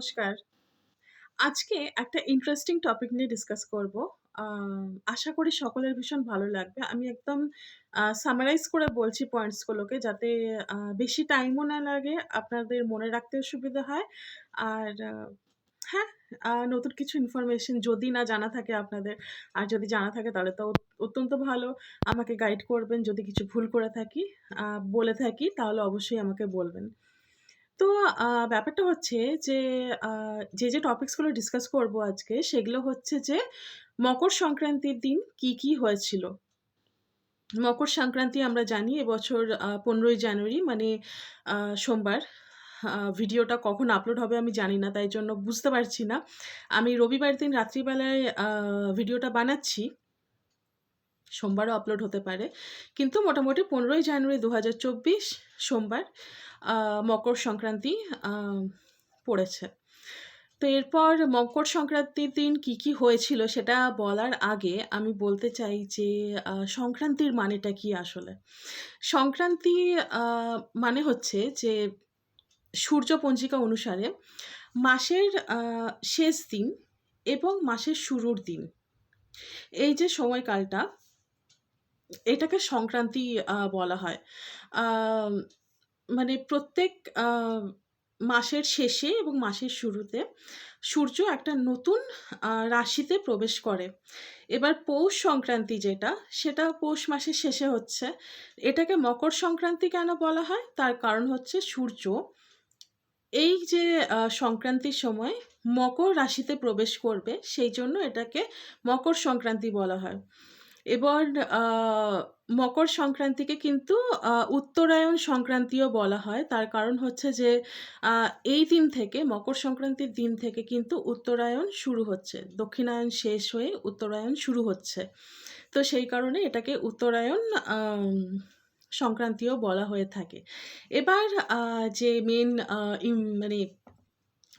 নমস্কার। আজকে একটা ইন্টারেস্টিং টপিক নিয়ে ডিসকাস করব। আশা করি সকলের ভীষণ ভালো লাগবে। আমি একদম সামারাইজ করে বলছি পয়েন্টসগুলোকে যাতে বেশি টাইমও না লাগে, আপনাদের মনে রাখতেও সুবিধা হয়। আর হ্যাঁ, নতুন কিছু ইনফরমেশন যদি না জানা থাকে আপনাদের, আর যদি জানা থাকে তাহলে তো অত্যন্ত ভালো। আমাকে গাইড করবেন যদি কিছু ভুল করে থাকি, বলে থাকি তাহলে অবশ্যই আমাকে বলবেন। তো ব্যাপারটা হচ্ছে যে যে, যে টপিকসগুলো ডিসকাস করব আজকে সেগুলো হচ্ছে যে মকর সংক্রান্তির দিন কি, কি হয়েছিল? মকর সংক্রান্তি আমরা জানি এবছর ১৫ই জানুয়ারি মানে সোমবার। ভিডিওটা কখন আপলোড হবে আমি জানি না। তাই জন্য বুঝতে পারছি না। আমি রবিবার দিন রাত্রিবেলায় ভিডিওটা বানাচ্ছি। সোমবারও আপলোড হতে পারে। কিন্তু মোটামুটি ১৫ই জানুয়ারি ২০২৪ সোমবার মকর সংক্রান্তি পড়েছে। তো এরপর মকর সংক্রান্তির দিন কি, কি হয়েছিল সেটা বলার আগে আমি বলতে চাই যে সংক্রান্তির মানেটা কি আসলে? সংক্রান্তি মানে হচ্ছে যে সূর্য পঞ্জিকা অনুসারে মাসের শেষ দিন এবং মাসের শুরুর দিন। এই যে সময়কালটা এটাকে সংক্রান্তি বলা হয়। মানে প্রত্যেক মাসের শেষে এবং মাসের শুরুতে সূর্য একটা নতুন রাশিতে প্রবেশ করে। এবার পৌষ সংক্রান্তি যেটা, সেটা পৌষ মাসের শেষে হচ্ছে। এটাকে মকর সংক্রান্তি কেন বলা হয়? তার কারণ হচ্ছে সূর্য এই যে সংক্রান্তির সময় মকর রাশিতে প্রবেশ করবে, সেই জন্য এটাকে মকর সংক্রান্তি বলা হয়। এবার মকর সংক্রান্তিকে কিন্তু উত্তরায়ণ সংক্রান্তিও বলা হয়। তার কারণ হচ্ছে যে এই দিন থেকে, মকর সংক্রান্তির দিন থেকে কিন্তু উত্তরায়ণ শুরু হচ্ছে। দক্ষিণায়ন শেষ হয়ে উত্তরায়ণ শুরু হচ্ছে। তো সেই কারণে এটাকে উত্তরায়ণ সংক্রান্তিও বলা হয়ে থাকে। এবার যে মেন মানে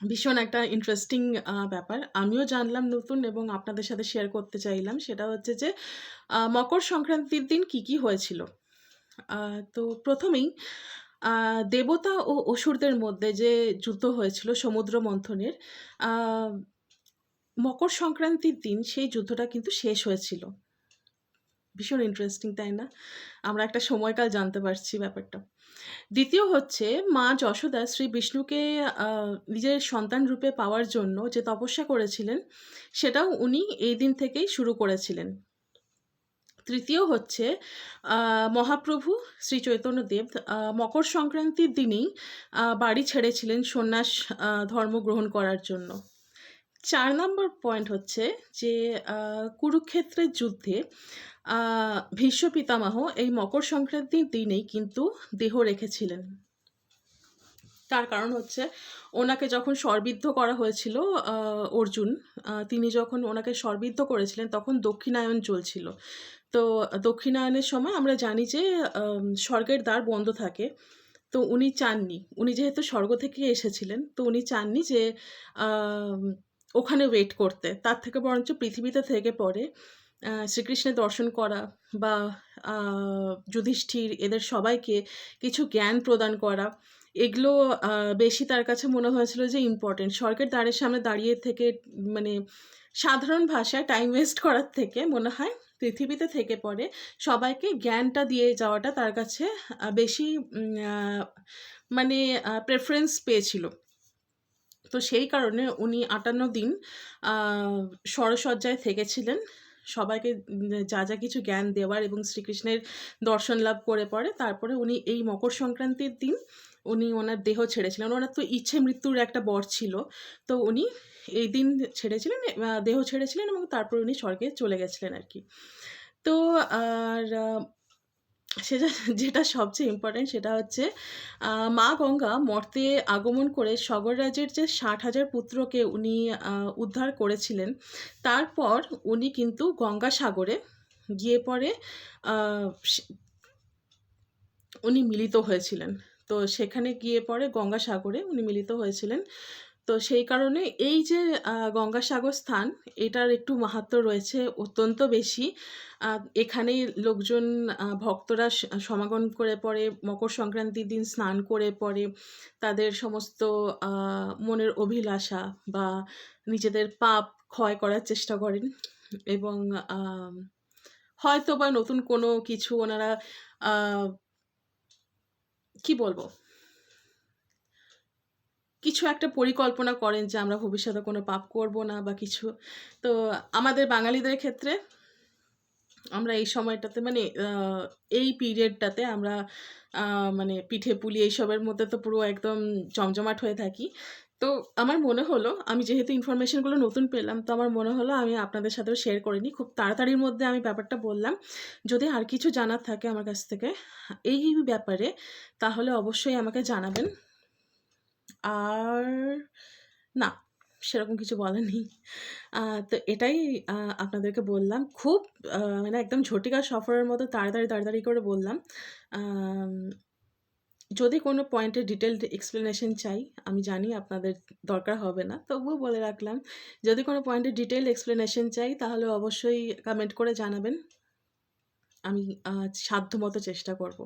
ভীষণ একটা ইন্টারেস্টিং ব্যাপার। আমিও জানলাম নতুন এবং আপনাদের সাথে শেয়ার করতে চাইলাম। সেটা হচ্ছে যে মকর সংক্রান্তির দিন কি, কি হয়েছিল? তো প্রথমেই দেবতা ও অসুরদের মধ্যে যে যুদ্ধ হয়েছিল সমুদ্র মন্থনের, মকর সংক্রান্তির দিন সেই যুদ্ধটা কিন্তু শেষ হয়েছিল। ভীষণ ইন্টারেস্টিং, তাই না? আমরা একটা সময়কাল জানতে পারছি ব্যাপারটা। দ্বিতীয় হচ্ছে মা যশোদা শ্রী বিষ্ণুকে নিজের সন্তান রূপে পাওয়ার জন্য যে তপস্যা করেছিলেন, সেটাও উনি এই দিন থেকেই শুরু করেছিলেন। তৃতীয় হচ্ছে মহাপ্রভু শ্রী চৈতন্যদেব মকর সংক্রান্তির দিনেই বাড়ি ছেড়েছিলেন সন্ন্যাস ধর্ম গ্রহণ করার জন্য। চার নম্বর পয়েন্ট হচ্ছে যে কুরুক্ষেত্রের যুদ্ধে ভীষ্ম পিতামহ এই মকর সংক্রান্তির দিনেই কিন্তু দেহ রেখেছিলেন। তার কারণ হচ্ছে ওনাকে যখন শরবিদ্ধ করা হয়েছিল অর্জুন, তিনি যখন ওনাকে শরবিদ্ধ করেছিলেন তখন দক্ষিণায়ন চলছিল। তো দক্ষিণায়নের সময় আমরা জানি যে স্বর্গের দ্বার বন্ধ থাকে। তো উনি চাননি। উনি যেহেতু স্বর্গ থেকে এসেছিলেন, তো উনি চাননি যে ওখানে ওয়েট করতে। তার থেকে বরঞ্চ পৃথিবীতে থেকে পরে শ্রীকৃষ্ণের দর্শন করা বা যুধিষ্ঠির এদের সবাইকে কিছু জ্ঞান প্রদান করা, এগুলো বেশি তার কাছে মনে হয়েছিল যে ইম্পর্টেন্ট স্বর্গের দ্বারের সামনে দাঁড়িয়ে থেকে মানে সাধারণ ভাষায় টাইম ওয়েস্ট করার থেকে মনে হয় পৃথিবীতে থেকে পরে সবাইকে জ্ঞানটা দিয়ে যাওয়াটা তার কাছে বেশি মানে প্রেফারেন্স পেয়েছিল। তো সেই কারণে উনি ৫৮ দিন শরশয্যায় থেকেছিলেন। সবাইকে যা, যা কিছু জ্ঞান দেওয়ার এবং শ্রীকৃষ্ণের দর্শন লাভ করে পরে তারপরে উনি এই মকর সংক্রান্তির দিন উনি ওনার দেহ ছেড়েছিলেন। ওনার তো ইচ্ছে মৃত্যুর একটা বর ছিল। তো উনি এই দিন ছেড়েছিলেন দেহ ছেড়েছিলেন এবং তারপর উনি স্বর্গে চলে গেছিলেন আর কি তো আর সেটা যেটা সবচেয়ে ইম্পোর্টেন্ট সেটা হচ্ছে মা গঙ্গা মর্তে আগমন করে সগররাজের যে ৬০,০০০ পুত্রকে উনি উদ্ধার করেছিলেন। তারপর উনি কিন্তু গঙ্গাসাগরে গিয়ে পরে উনি মিলিত হয়েছিলেন। তো সেখানে গিয়ে পরে গঙ্গাসাগরে উনি মিলিত হয়েছিলেন। তো সেই কারণে এই যে গঙ্গাসাগর স্থান, এটার একটু মাহাত্ম্য রয়েছে অত্যন্ত বেশি। এখানেই লোকজন ভক্তরা সমাগম করে পরে মকর সংক্রান্তির দিন স্নান করে পরে তাদের সমস্ত মনের অভিলাষা বা নিজেদের পাপ ক্ষয় করার চেষ্টা করেন এবং হয়তো বা নতুন কোনো কিছু ওনারা কি বলব? কিছু একটা পরিকল্পনা করেন যে আমরা ভবিষ্যতে কোনো পাপ করব না বা কিছু। তো আমাদের বাঙালিদের ক্ষেত্রে আমরা এই সময়টাতে মানে এই পিরিয়ডটাতে আমরা মানে পিঠে-পুলি এইসবের মধ্যে তো পুরো একদম জমজমাট হয়ে থাকি। তো আমার মনে হলো, আমি যেহেতু ইনফরমেশনগুলো নতুন পেলাম, তো আমার মনে হলো আমি আপনাদের সাথেও শেয়ার করে নিই। খুব তাড়াতাড়ির মধ্যে আমি ব্যাপারটা বললাম। যদি আর কিছু জানার থাকে আমার কাছ থেকে এই ব্যাপারে, তাহলে অবশ্যই আমাকে জানাবেন। আর না, সেরকম কিছু বলার নেই। তো এটাই আপনাদেরকে বললাম। খুব মানে একদম ঝটিকা সফরের মতো তাড়াতাড়ি, তাড়াতাড়ি করে বললাম। যদি কোনো পয়েন্টের ডিটেইলড এক্সপ্লেনেশন চাই, আমি জানি আপনাদের দরকার হবে না। তবুও বলে রাখলাম। যদি কোনো পয়েন্টের ডিটেইলড এক্সপ্লেনেশন চাই তাহলে অবশ্যই কমেন্ট করে জানাবেন। আমি সাধ্যমত চেষ্টা করব।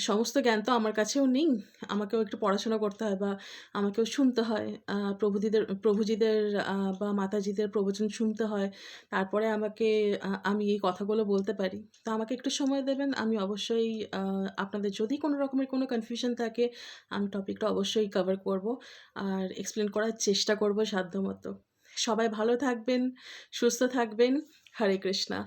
সমস্ত জ্ঞান তো আমার কাছেও নেই। আমাকেও একটু পড়াশোনা করতে হয় বা আমাকেও শুনতে হয়। আ প্রভুদিদের প্রভুজিদের বা মাতাজিদের প্রবচন শুনতে হয়। তারপরে আমাকে আমি এই কথাগুলো বলতে পারি। তো আমাকে একটু সময় দেবেন। আমি অবশ্যই আপনাদের যদি কোনো রকমের কোনো কনফিউশন থাকে আমি টপিকটা অবশ্যই কভার করব। আর এক্সপ্লেন করার চেষ্টা করব সাধ্যমত। সবাই ভালো থাকবেন, সুস্থ থাকবেন। হরে কৃষ্ণা।